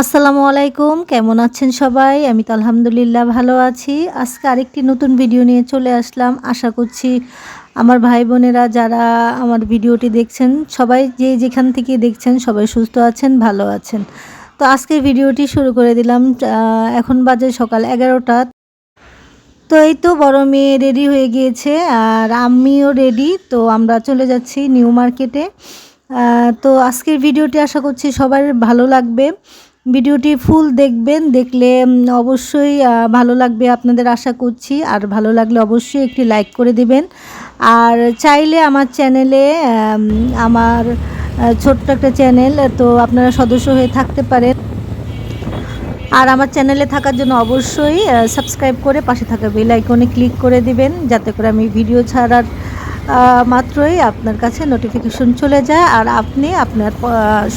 আসসালামু আলাইকুম, কেমন আছেন সবাই? আমি তো আলহামদুলিল্লাহ ভালো আছি। আজকে আরেকটি নতুন ভিডিও নিয়ে চলে আসলাম। আশা করছি আমার ভাই বোনেরা যারা আমার ভিডিওটি দেখছেন, সবাই যে যেখান থেকে দেখছেন, সবাই সুস্থ আছেন, ভালো আছেন। তো আজকে ভিডিওটি শুরু করে দিলাম। এখন বাজে সকাল এগারোটা। তো এই তো বড় মেয়ে রেডি হয়ে গিয়েছে আর আমিও রেডি তো আমরা চলে যাচ্ছি নিউ মার্কেটে তো আজকের ভিডিওটি আশা করছি সবার ভালো লাগবে। ভিডিওটি ফুল দেখবেন, দেখলে অবশ্যই ভালো লাগবে আপনাদের আশা করছি। আর ভালো লাগলে অবশ্যই একটি লাইক করে দিবেন। আর চাইলে আমার চ্যানেলে আমার ছোট্ট একটা চ্যানেল, তো আপনারা সদস্য হয়ে থাকতে পারেন। আর আমার চ্যানেলে থাকার জন্য অবশ্যই সাবস্ক্রাইব করে পাশে থাকা বেল আইকনে ক্লিক করে দিবেন, যাতে করে আমি ভিডিও ছাড়ার মাত্রই আপনার কাছে নোটিফিকেশন চলে যায় আর আপনি আপনার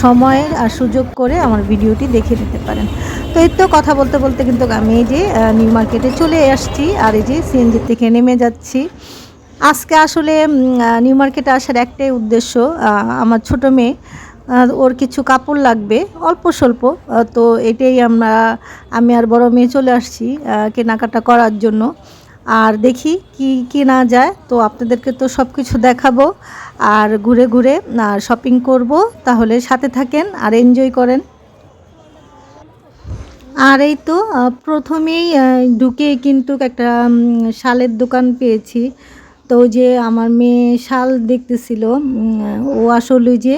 সময় আর সুযোগ করে আমার ভিডিওটি দেখে নিতে পারেন। তো এই তো কথা বলতে বলতে কিন্তু আমি এই যে নিউ মার্কেটে চলে আসছি আর এই যে সিএনজি থেকে নেমে যাচ্ছি। আজকে আসলে নিউ মার্কেটে আসার একটাই উদ্দেশ্য আমার ছোট মেয়ে ওর কিছু কাপড় লাগবে, অল্প স্বল্প তো এটাই আমরা, আমি আর বড় মেয়ে চলে আসছি কেনাকাটা করার জন্য। আর দেখি কি কি না যায়। তো আপনাদেরকে তো সব কিছু দেখাবো আর ঘুরে ঘুরে শপিং করব। তাহলে সাথে থাকেন আর এনজয় করেন। আর এই তো প্রথমেই ঢুকে কিন্তু একটা শালের দোকান পেয়েছি। তো যে আমার মেয়ে শাল দেখতেছিল ও আসলে যে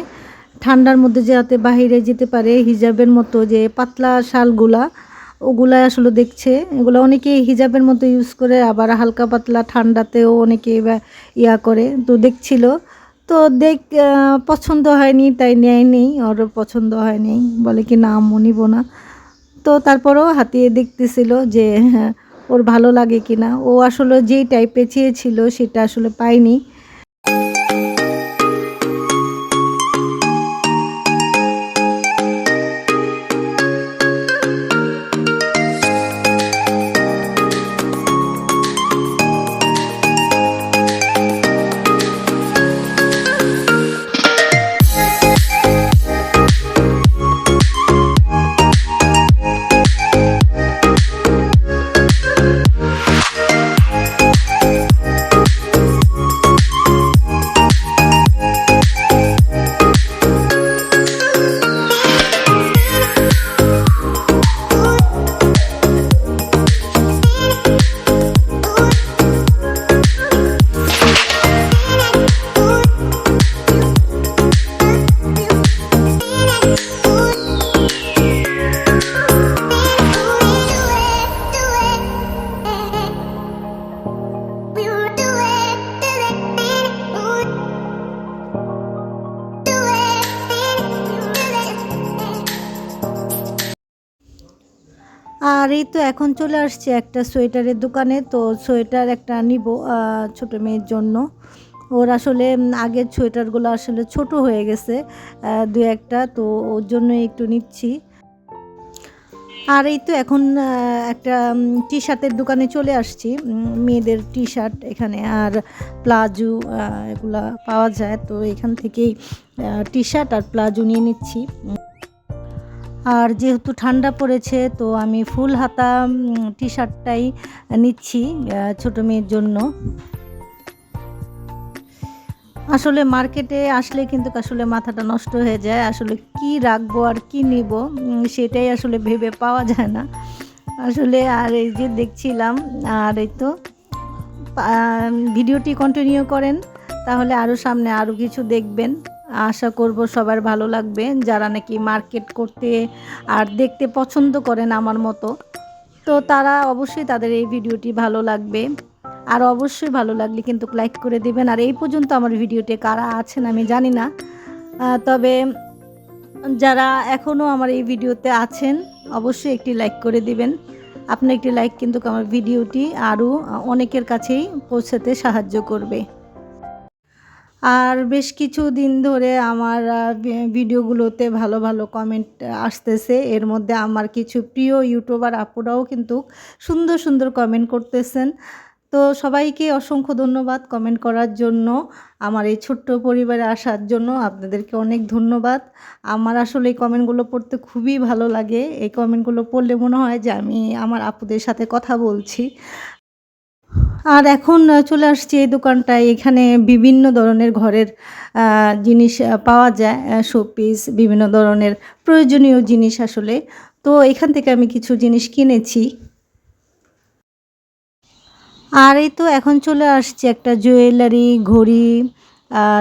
ঠান্ডার মধ্যে যাতে বাইরে যেতে পারে, হিজাবের মতো যে পাতলা শালগুলা ওগুলা আসলে দেখছে। এগুলো অনেকে হিজাবের মতো ইউজ করে আবার হালকা পাতলা ঠান্ডাতেও অনেকে ইয়া করে। তো দেখছিল। তো দেখ পছন্দ হয়নি তাই নেয়নি ওর পছন্দ হয়নি বলে কি না আম্মু নিব না। তো তারপরেও হাতিয়ে দেখতেছিল যে হ্যাঁ, ওর ভালো লাগে কিনা। ও আসলে যেই টাইপে চেয়েছিল সেটা আসলে পায়নি। আর এই তো এখন চলে আসছে একটা সোয়েটারের দোকানে। তো সোয়েটার একটা নিব ছোট মেয়ের জন্য। ওর আসলে আগের সোয়েটারগুলো আসলে ছোট হয়ে গেছে দু একটা। তো ওর জন্য একটু নিচ্ছি। আর এই তো এখন একটা টি শার্টের দোকানে চলে আসছি। মেয়েদের টি শার্ট এখানে আর প্লাজো এগুলা পাওয়া যায়। তো এখান থেকেই টি শার্ট আর প্লাজো নিয়ে নিচ্ছি। আর যেহেতু ঠান্ডা পড়েছে, তো আমি ফুল হাতা টি শার্টটাই নিচ্ছি ছোটো মেয়ের জন্য। আসলে মার্কেটে আসলে কিন্তু আসলে মাথাটা নষ্ট হয়ে যায়, আসলে কি রাখব আর কি নিব সেটাই আসলে ভেবে পাওয়া যায় না। আসলে আর এই যে দেখছিলাম, আর এই তো ভিডিওটি কন্টিনিউ করেন, তাহলে আরও সামনে আরও কিছু দেখবেন। আশা করব সবার ভালো লাগবে। যারা নাকি মার্কেট করতে আর দেখতে পছন্দ করেন আমার মতো, তো তারা অবশ্যই তাদের এই ভিডিওটি ভালো লাগবে। আর অবশ্যই ভালো লাগলে কিন্তু লাইক করে দেবেন। আর এই পর্যন্ত আমার ভিডিওতে কারা আছেন আমি জানি না। তবে যারা এখনও আমার এই ভিডিওতে আছেন, অবশ্যই একটি লাইক করে দিবেন। আপনার একটি লাইক কিন্তু আমার ভিডিওটি আরও অনেকের কাছেই পৌঁছাতে সাহায্য করবে। আর বেশ কিছু দিন ধরে আমার ভিডিওগুলোতে ভালো ভালো কমেন্ট আসতেছে। এর মধ্যে আমার কিছু প্রিয় ইউটিউবার আপুরাও কিন্তু সুন্দর সুন্দর কমেন্ট করতেছেন। তো সবাইকে অসংখ্য ধন্যবাদ কমেন্ট করার জন্য, আমার এই ছোট্ট পরিবারে আসার জন্য আপনাদেরকে অনেক ধন্যবাদ। আমার আসলে এই কমেন্টগুলো পড়তে খুবই ভালো লাগে। এই কমেন্টগুলো পড়লে মনে হয় যে আমি আমার আপুদের সাথে কথা বলছি। আর এখন চলে আসছি এই দোকানটায়। এখানে বিভিন্ন ধরনের ঘরের জিনিস পাওয়া যায় শোপিস, বিভিন্ন ধরনের প্রয়োজনীয় জিনিস আসলে। তো এখান থেকে আমি কিছু জিনিস কিনেছি। আর এই তো এখন চলে আসছে একটা জুয়েলারি, ঘড়ি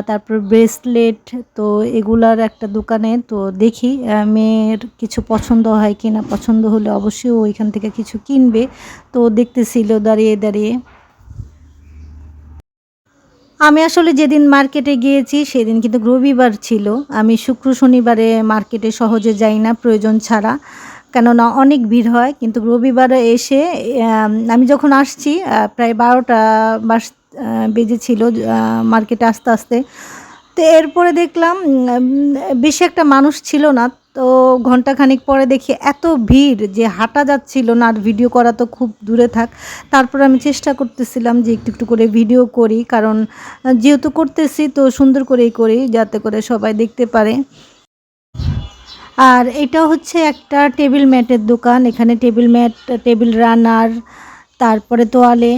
তারপর ব্রেসলেট। তো এগুলার একটা দোকানে, তো দেখি মেয়ের কিছু পছন্দ হয় কি না পছন্দ হলে অবশ্যই ওইখান থেকে কিছু কিনবে। তো দেখতেছিল, দাঁড়িয়ে দাঁড়িয়ে। আমি আসলে যেদিন মার্কেটে গিয়েছি, সেদিন কিন্তু রবিবার ছিল। আমি শুক্র শনিবারে মার্কেটে সহজে যাই না, প্রয়োজন ছাড়া। কেননা অনেক ভিড় হয়, কিন্তু রবিবারে এসে, আমি যখন আসছি প্রায় বারোটা বাস বেজেছিল মার্কেটে আস্তে আসতে। তো এরপরে দেখলাম বেশি একটা মানুষ ছিল না। তো ঘন্টাখানিক পরে দেখি এত ভিড় যে হাঁটা যাচ্ছিল না, আর ভিডিও করা তো খুব দূরে থাক। তারপর আমি চেষ্টা করতেছিলাম যে একটু একটু করে ভিডিও করি, কারণ যেহেতু করতেছি তো সুন্দর করেই করি, যাতে করে সবাই দেখতে পারে। আর এটা হচ্ছে একটা টেবিল ম্যাটের দোকান। এখানে টেবিল ম্যাট, টেবিল রানার তারপরে তোয়ালে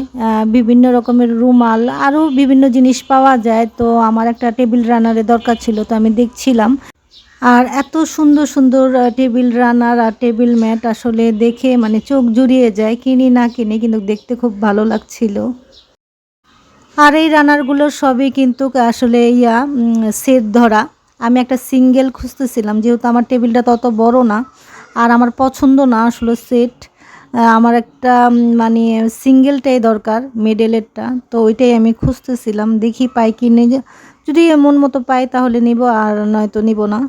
বিভিন্ন রকমের রুমাল আরও বিভিন্ন জিনিস পাওয়া যায়। তো আমার একটা টেবিল রানারের দরকার ছিল, তো আমি দেখছিলাম। আর এত সুন্দর সুন্দর টেবিল রানার আর টেবিল ম্যাট আসলে দেখে মানে চোখ জুড়িয়ে যায়, কিনি না কিনি, কিন্তু দেখতে খুব ভালো লাগছিল। আর এই রানারগুলো সবই কিন্তু আসলে ইয়া সেট ধরা। আমি একটা সিঙ্গেল খুঁজতেছিলাম, যেহেতু আমার টেবিলটা তত বড় না, আর আমার পছন্দ না আসলে সেট। আমার একটা মানে সিঙ্গেলটাই দরকার মেডেলেরটা তো ওইটাই আমি খুঁজতেছিলাম, দেখি পাই কি নেই। যদি মন মতো পাই তাহলে নিব, আর নয়তো নিব না।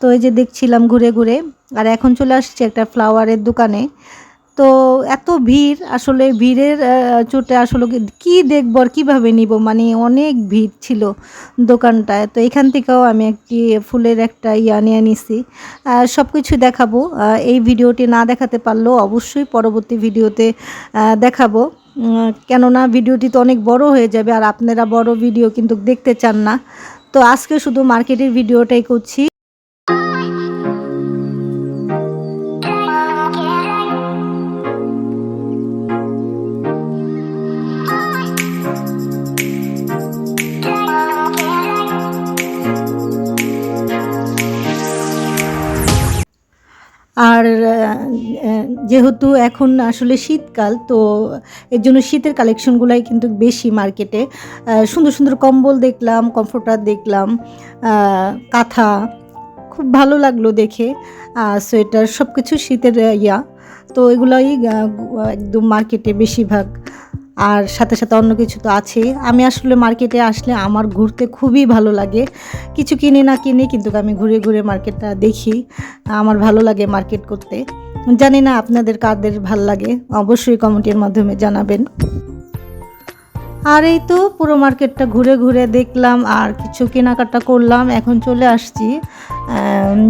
তো এই যে দেখছিলাম ঘুরে ঘুরে, আর এখন চলে আসছি একটা ফ্লাওয়ারের দোকানে। তো এত ভিড়, আসলে ভিড়ের চোটে আসলে কি- দেখব আর কীভাবে নিব? মানে অনেক ভিড় ছিল দোকানটায়। তো এখান থেকেও আমি একটি ফুলের একটা ইয়া নিয়ে নিছি। সব কিছু দেখাবো। এই ভিডিওটি না দেখাতে পারলেও অবশ্যই পরবর্তী ভিডিওতে দেখাবো। কেননা ভিডিওটি তো অনেক বড় হয়ে যাবে আর আপনারা বড় ভিডিও কিন্তু দেখতে চান না। তো আজকে শুধু মার্কেটের ভিডিওটাই করছি। আর যেহেতু এখন আসলে শীতকাল, তো এর জন্য শীতের কালেকশনগুলাই কিন্তু বেশি মার্কেটে। সুন্দর সুন্দর কম্বল দেখলাম, কমফোর্টার দেখলাম কাঁথা, খুব ভালো লাগল দেখে। সোয়েটার সব কিছু শীতের ইয়া। তো এগুলোই একদম মার্কেটে বেশিরভাগ। আর সাথে সাথে অন্য কিছু তো আছেই। আমি আসলে মার্কেটে আসলে আমার ঘুরতে খুবই ভালো লাগে। কিছু কিনে না কিনে, কিন্তু আমি ঘুরে ঘুরে মার্কেটটা দেখি। আমার ভালো লাগে মার্কেট করতে। জানি না আপনাদের কাদের ভালো লাগে, অবশ্যই কমেন্টের মাধ্যমে জানাবেন। আর এই তো পুরো মার্কেটটা ঘুরে ঘুরে দেখলাম, আর কিছু কেনাকাটা করলাম। এখন চলে আসছি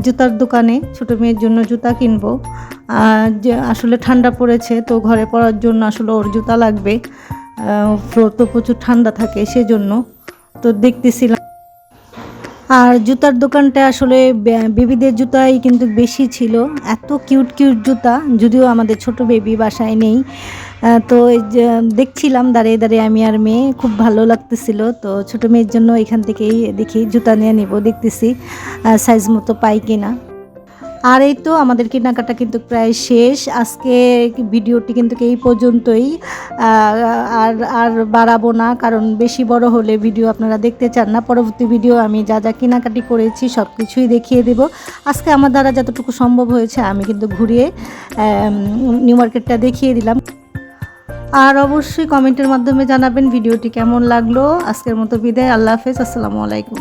জুতার দোকানে। ছোটো মেয়ের জন্য জুতা কিনবো। আসলে ঠান্ডা পড়েছে, তো ঘরে পড়ার জন্য আসলে ওর জুতা লাগবে। ফ্লোর তো প্রচুর ঠান্ডা থাকে সেজন্য। তো দেখতেছিলাম আর জুতার দোকানটা আসলে বেবিদের জুতাই কিন্তু বেশি ছিল। এত কিউট কিউট জুতা, যদিও আমাদের ছোট বেবি বাসায় নেই। তো দেখছিলাম দাঁড়িয়ে দাঁড়িয়ে আমি আর মেয়ে, খুব ভালো লাগতেছিল। তো ছোট মেয়ের জন্য এখান থেকেই দেখি জুতা নিয়ে নেব, দেখতেছি সাইজ মতো পাই কিনা। আর এই তো আমাদের কেনাকাটা কিন্তু প্রায় শেষ। আজকে ভিডিওটি কিন্তু এই পর্যন্তই। আর আর বাড়াবো না, কারণ বেশি বড় হলে ভিডিও আপনারা দেখতে চান না। পরবর্তী ভিডিও আমি যা যা কেনাকাটি করেছি সব কিছুই দেখিয়ে দেব। আজকে আমার দ্বারা যতটুকু সম্ভব হয়েছে আমি কিন্তু ঘুরিয়ে নিউ মার্কেটটা দেখিয়ে দিলাম। আর অবশ্যই কমেন্টের মাধ্যমে জানাবেন ভিডিওটি কেমন লাগল। আজকের মতো বিদায়, আল্লাহ হাফেজ, আসসালামু আলাইকুম।